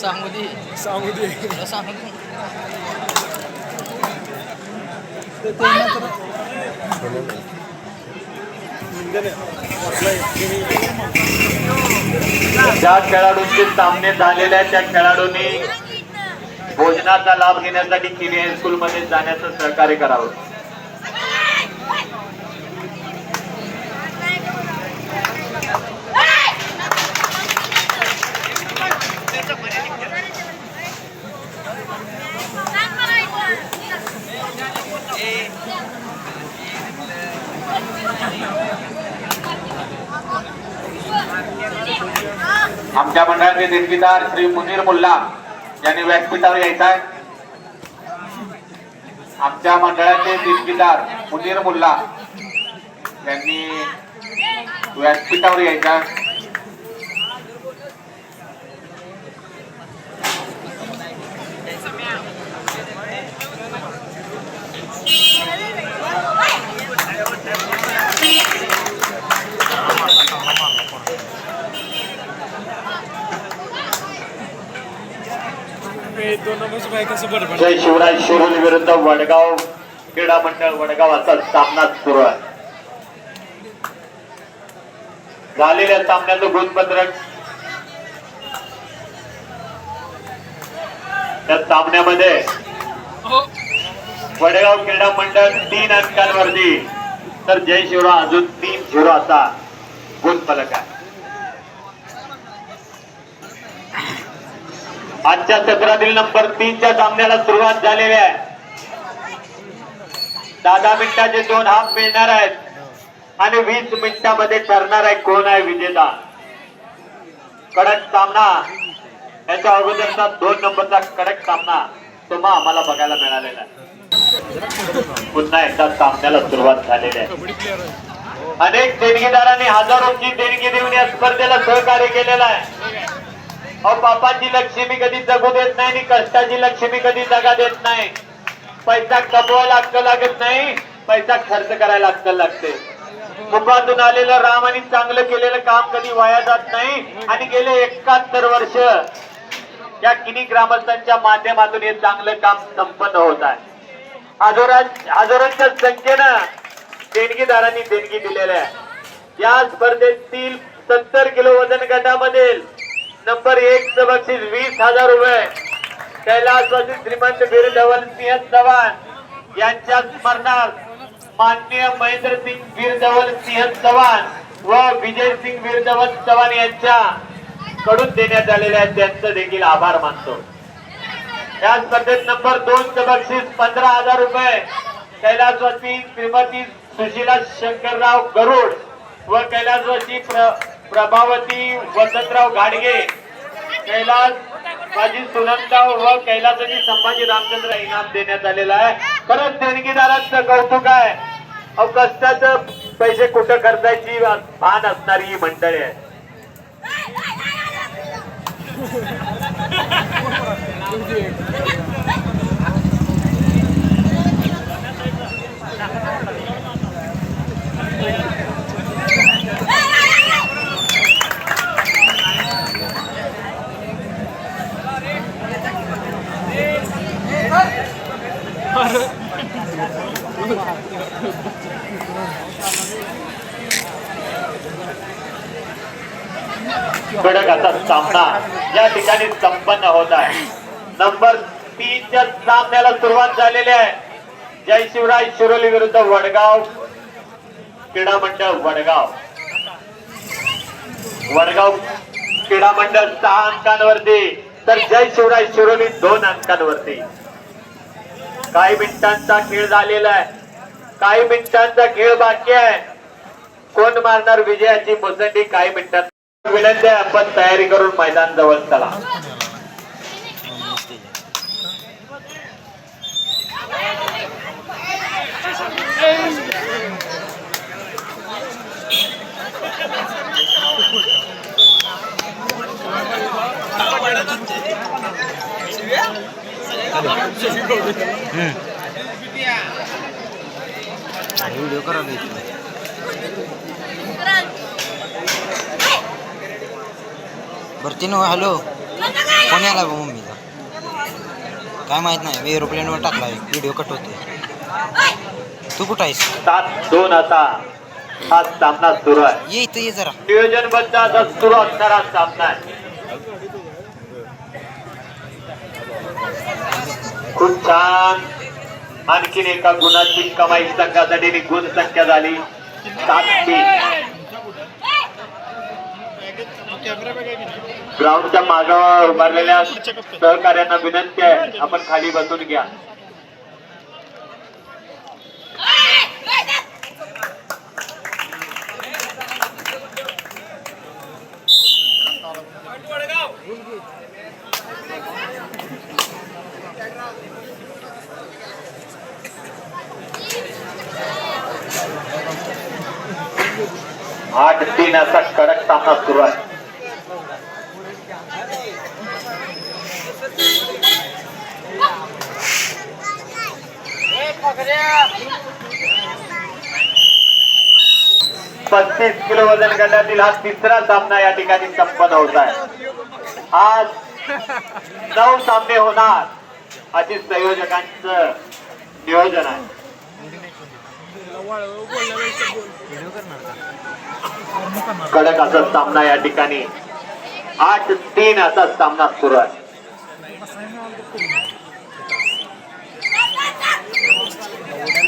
सांगू दे सांगू दे सांगू दे. ज्या खेळाडूंचे सामने झालेले आहेत त्या खेळाडूंनी भोजनाचा लाभ घेण्यासाठी किनी हायस्कूलमध्ये जाण्याचं सहकार्य करावं. आमच्या मंडळाचे निर्मितार श्री मुनीर मुल्ला यांनी व्यासपीठावर यायचं आहे आमच्या मंडळाचे निर्मितार मुनीर मुल्ला यांनी व्यासपीठावर यायचा आहे दोन नंबरची बाईक कसं बरं जय शिवराज शिरोली विरुद्ध वडगाव क्रीडा मंडळ वडगाव असा सामना सुरू आहे. झालेल्या सामन्याचं गुणपत्रक. त्या सामन्यामध्ये वडगाव क्रीडा मंडळ तीन अंकांवरती. तर जय शिवराज अजून तीन झिरो असा गुणफलक आहे. आजच्या सत्रातील नंबर तीनच्या सामन्याला सुरुवात झालेली आहे. दहा दहा मिनिटाचे दोन हाफ मिळणार आहेत. आणि वीस मिनिटामध्ये ठरणार आहे कोण आहे विजेता. कडक सामना. याच्या अगोदरचा दोन नंबरचा कडक सामना. तुम्हा आम्हाला बघायला मिळालेला आहे. पुन्हा एकदा सामन्याला सुरुवात झालेली आहे आहे. अनेक देणगीदारांनी हजारोची देणगी देऊन या स्पर्धेला सहकार्य केलेलं आहे. अहो बापाची लक्ष्मी कधी जगू देत नाही आणि कष्टाची लक्ष्मी कधी जगा देत नाही. पैसा कमवायला अक्कल लागत नाही पैसा खर्च करायला अक्कल लागते. मुखातून आलेलं राम आणि चांगलं केलेलं काम कधी वाया जात नाही आणि गेले एकाहत्तर वर्ष या किनी ग्रामस्थांच्या माध्यमातून हे चांगलं काम संपन्न होत आहे. हजारां हजारोंच्या संख्येनं देणगीदारांनी देणगी दिलेल्या आहे या स्पर्धेतील सत्तर किलो वजन गटामधील नंबर एक च बक्षीस वीस हजार रुपये. कैलासवासी श्रीमंत बीर धवल सिंह चव्हाण यांच्या स्मरणार्थ माननीय महेंद्र सिंग वीर धवल सिंह चव्हाण व विजय सिंग वीर धवल चव्हाण यांच्या कडून देण्यात आलेल्या आहेत. त्यांचं देखील आभार मानतो. या स्पर्धेत नंबर दोन च बक्षीस पंधरा हजार रुपये. कैलासवासी श्रीमती सुशीला शंकरराव गरुड व कैलासवासी प्रभावती वसंतराव गाडगे कैलास माझी सुनंदाव व कैलासाची संभाजी रामचंद्र इनाम देण्यात आलेला आहे. खरंच देणगीदारांचं कौतुक आहे. अहो कष्टाचं पैसे कुठं खर्चायची भान असणारी ही मंडळी आहे कडक असा सामना या ठिकाणी संपन्न होत आहे. नंबर तीनच्या सामन्याला सुरुवात झालेली आहे. जय शिवराय शिरोली विरुद्ध वडगाव. क्रीडा मंडळ वडगाव. वडगाव क्रीडा मंडळ सहा अंकांवरती. तर जय शिवराय शिरोली दोन अंकांवरती. काही मिनिटांचा खेळ झालेला आहे. काही मिनिटांचा खेळ बाकी आहे. कोण मारणार विजयाची मुसंडी? काही मिनिटात विनंती आहे आपण तयारी करून मैदान जवळ चला. व्हिडिओ करा बरं तिनं हॅलो? कोण आला बा मम्मीचा काय माहीत नाही मी एरोप्लेनवर टाकलाय व्हिडिओ कट होते तू कुठं आहेस? सात दोन असा हा सामना सुरू आहे. ये इथं ये जरा. नियोजनबद्ध असा सुरू असणारा सामना आहे. खूप छान. आणखीन एका गुणाची कमाई संघासाठी गुण संख्या झाली. सात तीन. ग्राउंडच्या मागावर उभारलेल्या सहकार्यांना विनंती आहे आपण खाली बसून घ्या. आठ तीन असा कडक सामना सुरू आहे. पस्तीस किलो वजन गटातील हा तिसरा सामना या ठिकाणी संपन्न होत आहे. आज नऊ सामने होणार. अशी संयोजकांचं नियोजन आहे. कडक असा सामना या ठिकाणी. आठ तीन असा सामना सुरू आहे.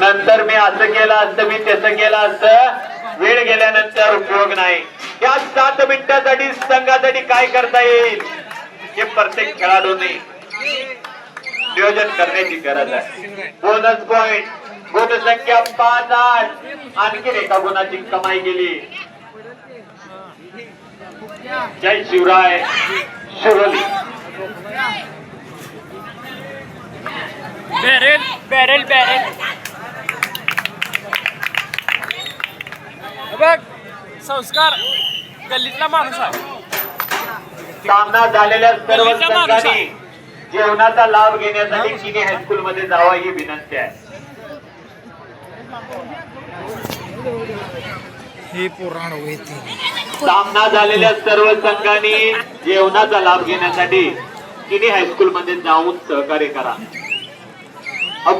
नंतर मी असं केलं असतं मी तसं केलं असतं. वेळ गेल्यानंतर उपयोग नाही. या सात मिनिटासाठी संघासाठी काय करता येईल? हे प्रत्येक खेळाडूने नियोजन करण्याची गरज आहे. बोनस पॉइंट गुणसंख्या पाच आठ. आणखी एका गुणाची कमाई केली. Jai Shivrai. Shiroli. Barrel barrel barrel. बघ संस्कार गल्लीतला माणूस आहे. सामना झालेल्या सर्व संघांनी जेवणाचा लाभ घेण्यासाठी किनी हायस्कूल मध्ये जावा ही विनंती आहे. हे पुराण सामना झालेल्या सर्व संघांनी जेवणाचा लाभ घेण्यासाठी किनी हायस्कूल मध्ये जाऊन सहकार्य करा.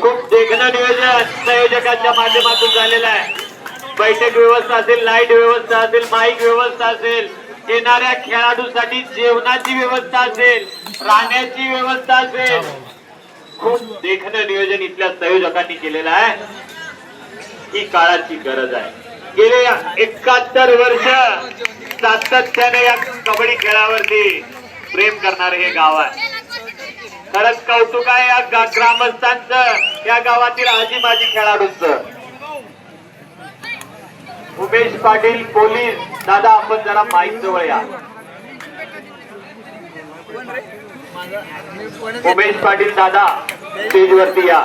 खूप देखणं नियोजन संयोजकांच्या माध्यमातून झालेलं आहे. बैठक व्यवस्था असेल लाइट व्यवस्था असेल माईक व्यवस्था असेल येणाऱ्या खेळाडूसाठी जेवणाची व्यवस्था असेल राहण्याची व्यवस्था असेल. खूप देखणं नियोजन इथल्या संयोजकांनी केलेलं आहे. ही काळाची गरज आहे. गेले एकाहत्तर वर्ष सातत्याने या कबड्डी खेळावरती प्रेम करणारे हे गाव आहे. खरंच कौतुक आहे या ग्रामस्थांचं या गावातील आजी माजी खेळाडूंचं. उमेश पाटील पोलीस. दादा आपण जरा माईक जवळ या. उमेश पाटील दादा स्टेजवरती या.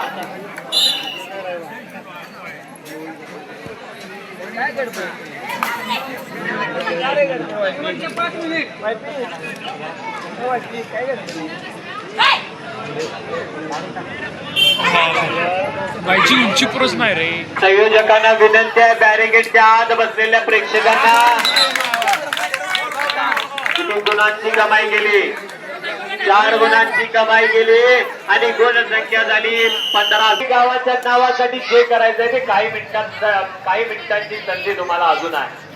बाईची उंची पुरच नाही रे. संयोजकांना विनंती आहे बॅरिकेडच्या आत बसलेल्या प्रेक्षकांना. किती गुणांची कमाई केली. चार गुणांची कमाई केली आणि गुण संख्या झाली पंधरा. गावाच्या नावासाठी जे करायचंय ते काही मिनिटांचा काही मिनिटांची संधी तुम्हाला अजून आहे.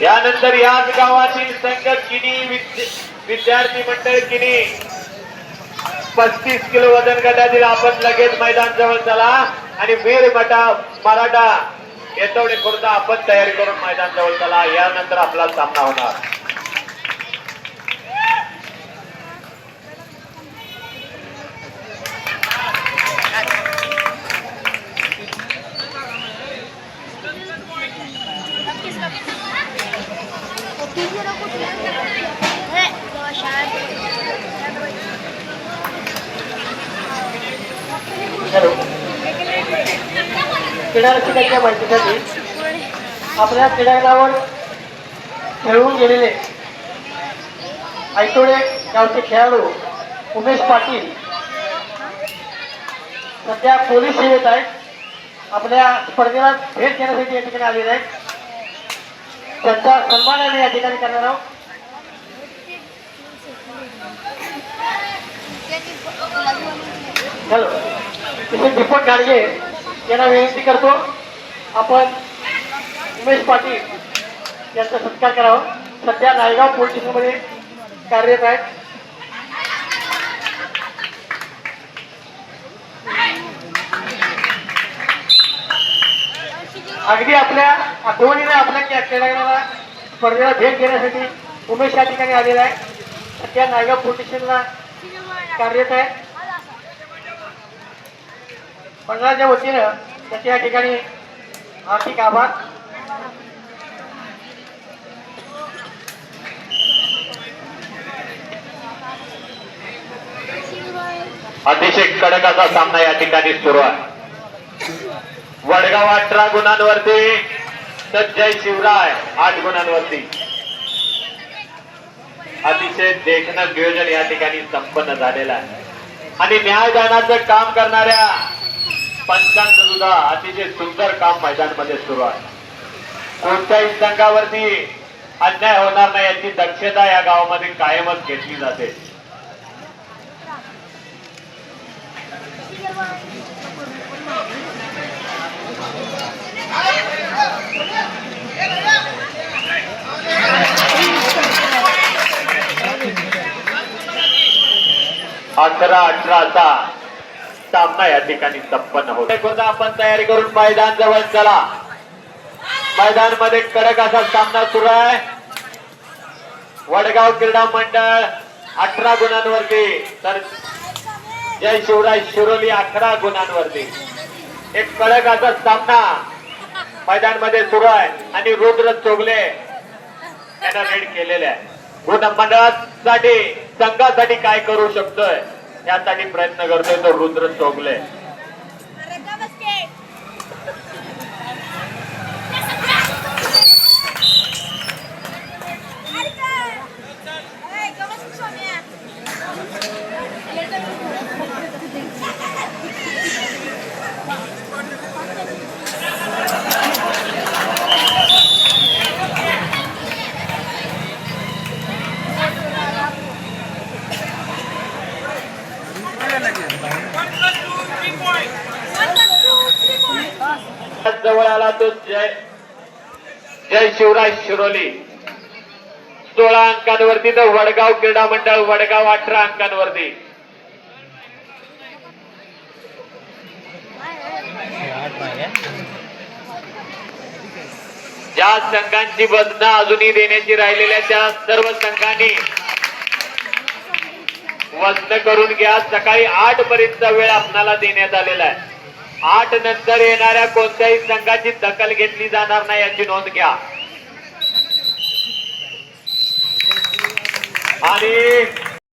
यानंतर याच गावातील संघ किनी विद्यार्थी मंडळ किनी. पस्तीस किलो वजन गटातील आपण लगेच मैदान जवळ चला आणि वीर मटा मराठा येतवडे खुर्द आपण तयारी करून मैदान जवळ चला. यानंतर आपला सामना होणार हॅलो क्रीडा रसिकांच्या माहितीसाठी? आपल्या क्रीडांगणावर खेळून गेलेले ऐतोडे गावचे खेळाडू उमेश पाटील सध्या पोलीस सेवेत आहेत. आपल्या स्पर्धेला भेट देण्यासाठी या ठिकाणी आलेले आहेत. त्यांचा सन्मान आम्ही या ठिकाणी करणार आहोत. हॅलो तिथे दीपक गाडगे यांना विनंती करतो आपण उमेश पाटील यांचा सत्कार करावा. सध्या नायगाव पोलीस स्टेशनमध्ये कार्यरत आहेत. अगदी आपल्या आठवणीने आपल्या त्या स्पर्धेला भेट देण्यासाठी उमेश या ठिकाणी आलेला आहे. सध्या नायगाव पोलीस स्टेशनला कार्यरत आहे. मंडळाच्या वतीनं त्याचे या ठिकाणी आर्थिक आभार. अतिशय कडक असा सामना या ठिकाणी सुरू आहे. वडगाव अठरा गुणांवरती तर जय शिवराय आठ गुणांवरती. अतिशय देखणं नियोजन या ठिकाणी संपन्न झालेलं आहे. आणि न्यायदानाचं काम करणाऱ्या पंचांचं सुद्धा अतिशय सुंदर काम मैदानमध्ये सुरू आहे. कोणत्याही संघावरती अन्याय होणार नाही याची दक्षता या गावामध्ये कायमच घेतली जाते. अकरा अठराचा सामना या ठिकाणी संपन्न होतो. आपण तयारी करून मैदान जवळ चला. मैदानमध्ये कडक असा सामना सुरू आहे. वडगाव क्रीडा मंडळ अठरा गुणांवरती. तर जय शिवराय शिरोली अकरा गुणांवरती. एक कडक असा सामना मैदानमध्ये सुरू आहे. आणि रुद्र चोगले यांना रेड केलेले आहे. गुण मंडळासाठी संघासाठी काय करू शकतोय? यासाठी प्रयत्न करतोय तो रुद्र चोगले. जवळ आला तो जय जय शिवराज शिरोली. सोळा अंकांवरती तर वडगाव क्रीडा मंडळ वडगाव अठरा अंकांवरती. ज्या संघांची वजनं अजूनही देण्याची राहिलेल्या त्या सर्व संघांनी. वजन करून घ्या. सकाळी आठ पर्यंत वेळ आपणाला देण्यात आलेला आहे. आठ नंतर येणाऱ्या कोणत्याही संघाची दखल घेतली जाणार नाही याची नोंद घ्या. आणि